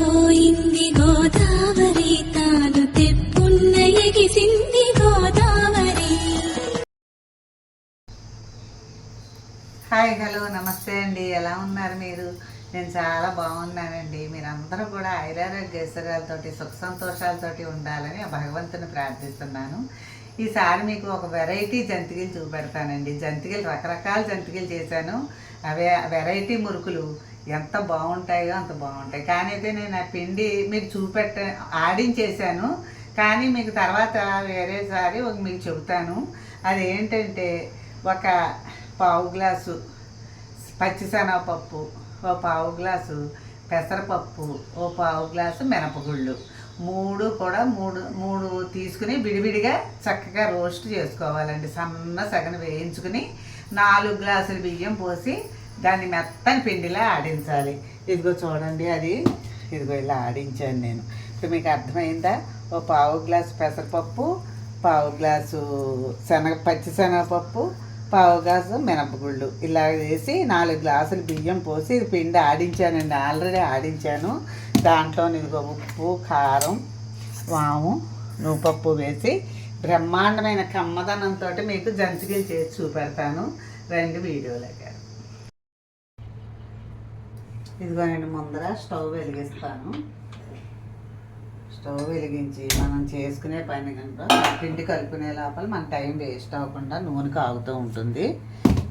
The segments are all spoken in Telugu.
పోయింది గోదావరి తాను తెప్పున్న ఎగిసింది గోదావరి హాయ్ హలో నమస్తే అండి. ఎలా ఉన్నారు మీరు? నేను చాలా బాగున్నానండి. మీరందరూ కూడా ఐరారోగ్యశ్వర్యాలతోటి సుఖ సంతోషాలతోటి ఉండాలని ఆ భగవంతుని ప్రార్థిస్తున్నాను. ఈసారి మీకు ఒక వెరైటీ జంతికలు చూపెడతానండి. జంతికలు రకరకాల జంతికలు చేశాను. అవే వెరైటీ మురుకులు. ఎంత బాగుంటాయో అంత బాగుంటాయి. కానీ అయితే నేను ఆ పిండి మీకు చూపెట్ట ఆడించేశాను కానీ మీకు తర్వాత వేరేసారి ఒక మీకు చెబుతాను. అది ఏంటంటే ఒక పావు గ్లాసు పచ్చిశనగపప్పు ఓ పావు గ్లాసు పెసరపప్పు ఓ పావు గ్లాసు మినపగుళ్ళు. మూడు కూడా మూడు మూడు తీసుకుని విడివిడిగా చక్కగా రోస్ట్ చేసుకోవాలండి. సన్న సగన వేయించుకుని నాలుగు గ్లాసులు బియ్యం పోసి దాన్ని మెత్తని పిండిలా ఆడించాలి. ఇదిగో చూడండి అది. ఇదిగో ఇలా ఆడించాను నేను. ఇప్పుడు మీకు అర్థమైందా? ఓ పావు గ్లాసు పెసరపప్పు పావు గ్లాసు శనగ పచ్చిశనగపప్పు పావు గ్లాసు మినపగుళ్ళు. ఇలా వేసి నాలుగు గ్లాసులు బియ్యం పోసి ఇది పిండి ఆడించానండి. ఆల్రెడీ ఆడించాను. దాంట్లో ఇదిగో ఉప్పు కారం వాము నువ్వుపప్పు వేసి బ్రహ్మాండమైన కమ్మదనంతో మీకు జంతికలు చేసి చూపెడతాను. రెండు వీడియోలకి. ఇదిగోనండి ముందర స్టవ్ వెలిగిస్తాను. స్టవ్ వెలిగించి మనం చేసుకునే పని కనుక పిండి కలుపుకునే లోపల మన టైం వేస్ట్ అవ్వకుండా నూనె కాగుతూ ఉంటుంది.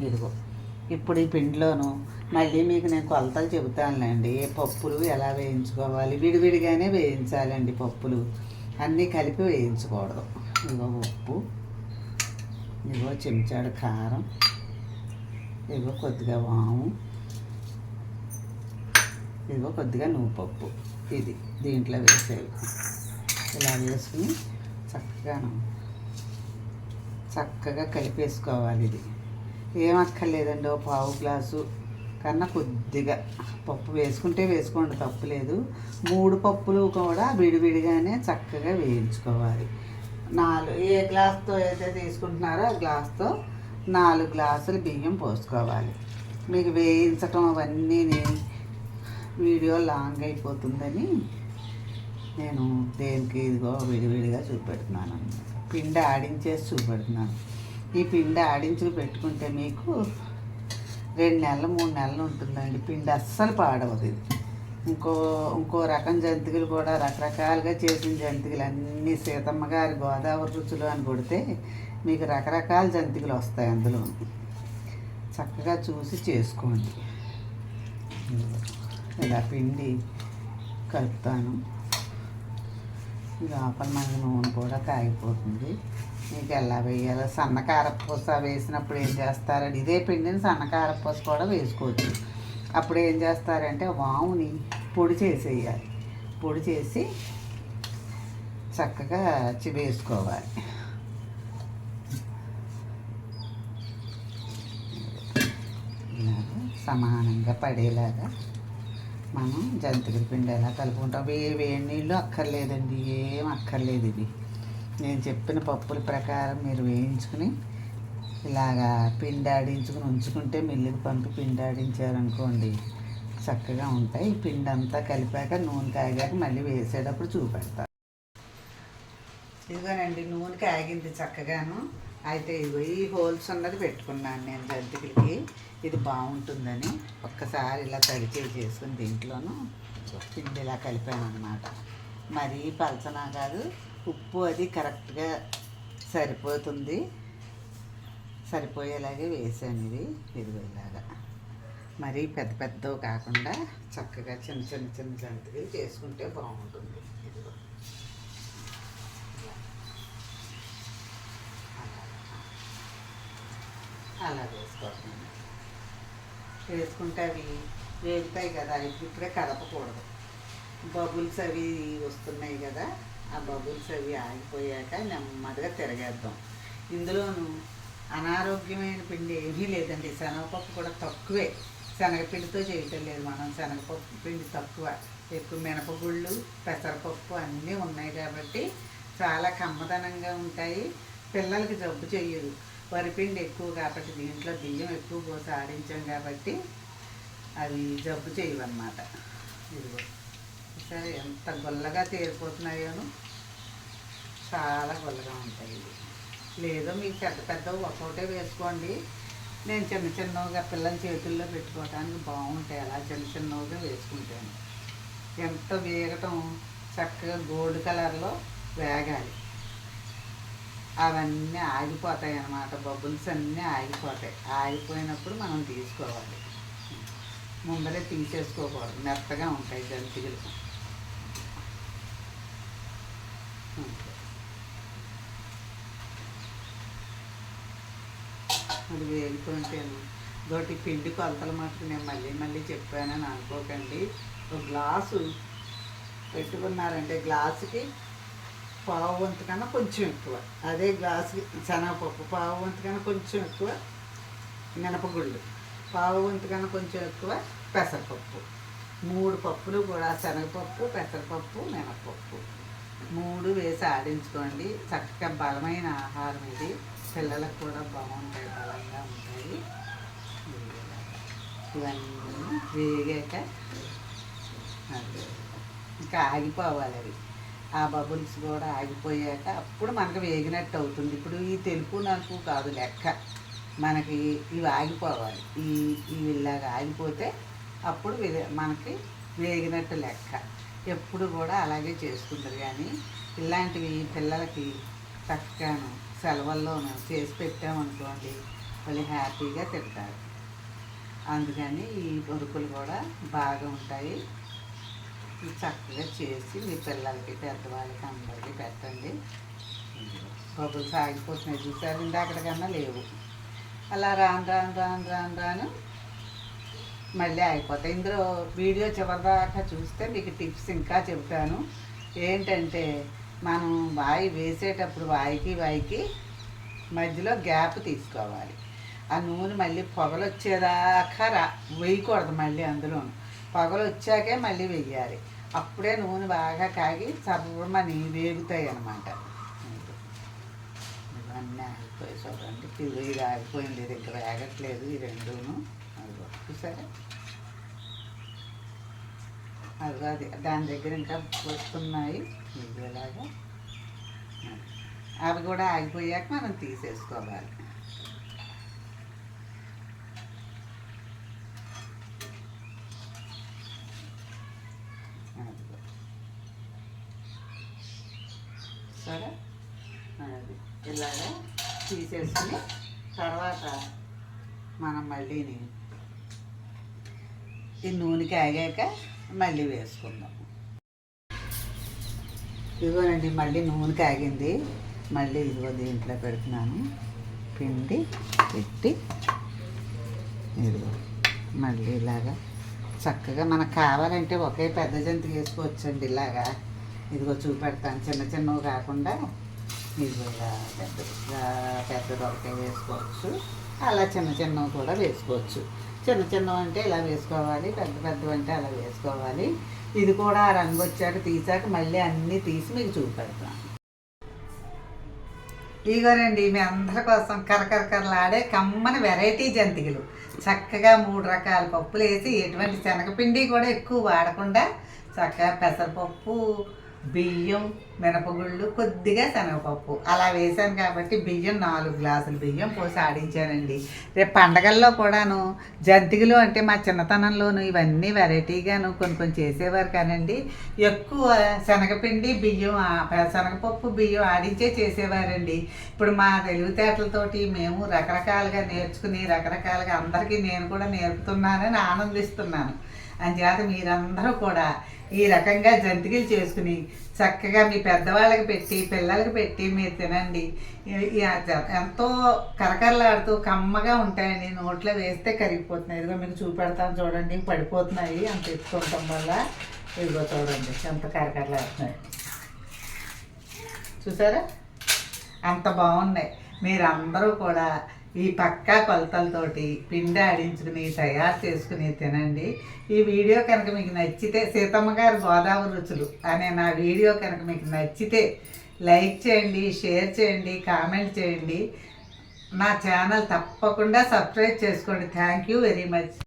ఇదిగో ఇప్పుడు ఈ పిండిలోను మళ్ళీ మీకు నేను కొలతలు చెబుతానులేండి. ఏ పప్పులు ఎలా వేయించుకోవాలి? విడివిడిగానే వేయించాలండి పప్పులు. అన్నీ కలిపి వేయించకూడదు. ఇదిగో ఉప్పు ఇదిగో చెంచాడు కారం ఇదిగో కొద్దిగా వాము. ఇదిగో కొద్దిగా నువ్వు పప్పు ఇది దీంట్లో వేసేవి ఇలా వేసుకుని చక్కగా చక్కగా కలిపేసుకోవాలి ఇది. ఏం అక్కర్లేదండి ఓ పావు గ్లాసు కన్నా కొద్దిగా. పప్పు వేసుకుంటే వేసుకోండి తప్పులేదు మూడు పప్పులు కూడా విడివిడిగానే చక్కగా వేయించుకోవాలి. నాలుగు ఏ గ్లాస్తో అయితే తీసుకుంటున్నారో ఆ గ్లాస్తో నాలుగు గ్లాసులు బియ్యం పోసుకోవాలి. మీకు వేయించటం అవన్నీ వీడియో లాంగ్ అయిపోతుందని నేను దేనికి ఇదిగో విడివిడిగా చూపెడుతున్నాను పిండి ఆడించేసి చూపెడుతున్నాను. ఈ పిండి ఆడించి పెట్టుకుంటే మీకు రెండు నెలలు మూడు నెలలు ఉంటుందండి. పిండి అస్సలు పాడవదు ఇది. ఇంకో ఇంకో రకం జంతికలు కూడా రకరకాలుగా చేసిన జంతికలు అన్నీ సీతమ్మ గారి గోదావరి రుచులు అని కొడితే మీకు రకరకాల జంతికలు వస్తాయి అందులో చక్కగా చూసి చేసుకోండి. ఇలా పిండి కలుపుతాను. లోపల మనకి నూనె కూడా కాగిపోతుంది. మీకు ఎలా వేయాలో సన్నకారపూస వేసినప్పుడు ఏం చేస్తారండి ఇదే పిండిని సన్నకారపూస కూడా వేసుకోవచ్చు. అప్పుడు ఏం చేస్తారంటే వాముని పొడి చేసేయాలి. పొడి చేసి చక్కగా వేసుకోవాలి. సమానంగా పడేలాగా మనం జంతికల పిండి ఎలా కలుపుకుంటాం. ఏ వేడి నీళ్ళు అక్కర్లేదండి ఏం అక్కర్లేదు ఇది. నేను చెప్పిన పప్పుల ప్రకారం మీరు వేయించుకుని ఇలాగా పిండి ఆడించుకుని ఉంచుకుంటే మిల్లుకి పంపి పిండి ఆడించారనుకోండి చక్కగా ఉంటాయి. పిండి అంతా కలిపాక నూనె కాగాక మళ్ళీ వేసేటప్పుడు చూపెడతా. ఇదిగోనండి నూనె కాగింది చక్కగాను. అయితే ఈ హోల్స్ ఉన్నది పెట్టుకున్నాను నేను జంతికలకి. ఇది బాగుంటుందని ఒక్కసారి ఇలా తడిచే చేసుకుని దీంట్లోనూ పిండి ఇలా కలిపాను అనమాట మరీ పలచనా కాదు ఉప్పు అది కరెక్ట్గా సరిపోతుంది. సరిపోయేలాగే వేసాను ఇది ఇదిగోలాగా మరీ పెద్ద పెద్దవి కాకుండా చక్కగా చిన్న చిన్న చిన్న జంతికలు చేసుకుంటే బాగుంటుంది ఇదిగో అలా వేసుకోవాలి వేసుకుంటే అవి వేగుతాయి కదా ఇప్పుడే కదపకూడదు. బబుల్స్ అవి వస్తున్నాయి కదా ఆ బబుల్స్ అవి ఆగిపోయాక నెమ్మదిగా తిరగేద్దాం. ఇందులోను అనారోగ్యమైన పిండి ఏమీ లేదండి. శనగపప్పు కూడా తక్కువే. శనగపిండితో చేయటం లేదు మనం. శనగపప్పు పిండి తక్కువ. ఎక్కువ మినపగుళ్ళు పెసరపప్పు అన్నీ ఉన్నాయి కాబట్టి చాలా కమ్మదనంగా ఉంటాయి. పిల్లలకి జబ్బు చేయదు వరిపిండి ఎక్కువ కాబట్టి దీంట్లో బియ్యం ఎక్కువ పోసి ఆడించాం కాబట్టి అవి జబ్బు చేయవన్నమాట. ఇదిగో సరే ఎంత గుల్లగా తేలిపోతున్నాయోను చాలా గుల్లగా ఉంటాయి. ఇవి. లేదో మీకు పెద్ద పెద్ద ఒక్కొక్కటే వేసుకోండి. నేను చిన్న చిన్నగా పిల్లల చేతుల్లో పెట్టుకోవడానికి బాగుంటాయి. అలా చిన్న చిన్నగా వేసుకుంటాను. ఎంత వేగటం చక్కగా గోల్డ్ కలర్లో వేగాలి. అవన్నీ ఆగిపోతాయి అన్నమాట. బబుల్స్ అన్నీ ఆగిపోతాయి. ఆగిపోయినప్పుడు మనం తీసుకోవాలి. ముందరే తీసేసుకోకూడదు. మెత్తగా ఉంటాయి జంతికలు. అది వేగిపోయింటాను గోటి పిండి కొలతలు మటుకు నేను మళ్ళీ మళ్ళీ చెప్పానని అనుకోకండి. ఒక గ్లాసు పెట్టుకున్నారంటే గ్లాసుకి పావు వంతు కన్నా కొంచెం ఎక్కువ. అదే గ్లాసు శనగపప్పు పావు వంతు కన్నా కొంచెం ఎక్కువ మినపగుళ్ళు. పావు వంతు కన్నా కొంచెం ఎక్కువ పెసరపప్పు. మూడు పప్పులు కూడా శనగపప్పు పెసరపప్పు మినపప్పు. మూడు వేసి ఆడించుకోండి. చక్కగా బలమైన ఆహారం ఇది. పిల్లలకు కూడా బాగుంటాయి బలంగా ఉంటాయి. ఇవన్నీ వేగాక అదే. ఇంకా ఆగిపోవాలి అవి. ఆ బబుల్స్ కూడా ఆగిపోయాక అప్పుడు మనకు వేగినట్టు అవుతుంది. ఇప్పుడు ఈ తెలుపు నలుపు కాదు లెక్క. మనకి ఇవి ఆగిపోవాలి. ఈ ఇవి ఇలాగ ఆగిపోతే అప్పుడు మనకి వేగినట్టు లెక్క. ఎప్పుడు కూడా అలాగే చేసుకుంటారు కానీ ఇలాంటివి పిల్లలకి చక్కగాను సెలవుల్లోనూ చేసి పెట్టామనుకోండి వాళ్ళు హ్యాపీగా తింటారు. అందుకని ఈ మురుకులు కూడా బాగా ఉంటాయి. చక్కగా చేసి మీ పిల్లలకి పెద్దవాళ్ళకి అందరికీ పెట్టండి. బొబ్బులు సాగిపోతున్నాయి చూసారు ఇందాకటికన్నా లేవు. అలా రాను రాను రాను రాను రాను. మళ్ళీ అయిపోతాయి. ఇందులో వీడియో చివరిదాకా చూస్తే మీకు టిప్స్ ఇంకా చెబుతాను. ఏంటంటే మనం వాయి వేసేటప్పుడు వాయికి వాయికి మధ్యలో గ్యాప్ తీసుకోవాలి. ఆ నూనె మళ్ళీ పొగలు వచ్చేదాకా రా వేయకూడదు మళ్ళీ అందులో పొగలు వచ్చాకే మళ్ళీ వెయ్యాలి. అప్పుడే నూనె బాగా కాగి చర్రమని వేగుతాయి అన్నమాట. ఇవన్నీ ఆగిపోయి చూడండి. ఇది ఇది ఆగిపోయింది. ఇది ఇంకా వేగట్లేదు. ఈ రెండును. అదిగో చూసారా? అదిగో అది దాని దగ్గర ఇంకా వస్తున్నాయి. ఇదేలాగా. ఇలాగా అవి కూడా ఆగిపోయాక మనం తీసేసుకోవాలి అదిగో. సరే అది ఇలాగా తీసేసుకుని తర్వాత మనం మళ్ళీని ఈ నూనె కాగాక మళ్ళీ వేసుకుందాం. ఇదిగోనండి మళ్ళీ నూనె కాగింది. మళ్ళీ ఇదిగో దీంట్లో పెడుతున్నాను. పిండి పెట్టి ఇదిగో మళ్ళీ ఇలాగా చక్కగా మనకు కావాలంటే ఒకే పెద్ద జంతి వేసుకోవచ్చండి ఇలాగా. ఇదిగో చూపెడతాను. చిన్న చిన్నవి కాకుండా ఇదిగో ఇలా పెద్దగా పెద్దది ఒకటే వేసుకోవచ్చు. అలా చిన్న చిన్నవి కూడా వేసుకోవచ్చు. చిన్న చిన్నవి అంటే ఇలా వేసుకోవాలి పెద్ద పెద్దవి అంటే అలా వేసుకోవాలి. ఇది కూడా ఆ రంగు వచ్చాక తీసాక మళ్ళీ అన్నీ తీసి మీకు చూపెడతాను. ఇదిగోనండి మీ అందరి కోసం కరకరకరలాడే కమ్మని వెరైటీ జంతికలు. చక్కగా మూడు రకాల పప్పులు వేసి ఎటువంటి శనగపిండి కూడా ఎక్కువ వాడకుండా చక్కగా పెసరపప్పు బియ్యం మినపగుళ్ళు కొద్దిగా శనగపప్పు. అలా వేశాను కాబట్టి బియ్యం నాలుగు గ్లాసులు బియ్యం పోసి ఆడించానండి. రేపు పండగల్లో కూడాను జంతికలు అంటే మా చిన్నతనంలోను ఇవన్నీ వెరైటీగాను కొన్ని కొన్ని చేసేవారు కానండి. ఎక్కువ శనగపిండి బియ్యం శనగపప్పు బియ్యం ఆడించే చేసేవారండి. ఇప్పుడు మా తెలివితేటలతోటి మేము రకరకాలుగా నేర్చుకుని రకరకాలుగా అందరికీ నేను కూడా నేర్పుతున్నానని ఆనందిస్తున్నాను. అంచేత మీరందరూ కూడా ఈ రకంగా జంతికలు చేసుకుని చక్కగా మీ పెద్దవాళ్ళకి పెట్టి పిల్లలకి పెట్టి మీరు తినండి. ఎంతో కరకరలాడుతూ కమ్మగా ఉంటాయండి. నోట్లో వేస్తే కరిగిపోతున్నాయి. ఇదిగో మీకు చూపెడతాను చూడండి. పడిపోతున్నాయి. అంత ఎత్తుకుంటాం వల్ల. ఇదిగో చూడండి. ఎంత కరకరలాడుతున్నాయి. చూసారా? అంత బాగున్నాయి. మీరందరూ కూడా ఈ పక్కా కొలతలతోటి పిండి ఆడించుకుని తయారు చేసుకుని తినండి. ఈ వీడియో కనుక మీకు నచ్చితే సీతమ్మ గారి గోదావరి రుచులు అనే నా వీడియో కనుక మీకు నచ్చితే లైక్ చేయండి షేర్ చేయండి కామెంట్ చేయండి. నా ఛానల్ తప్పకుండా సబ్స్క్రైబ్ చేసుకోండి. Thank you very much.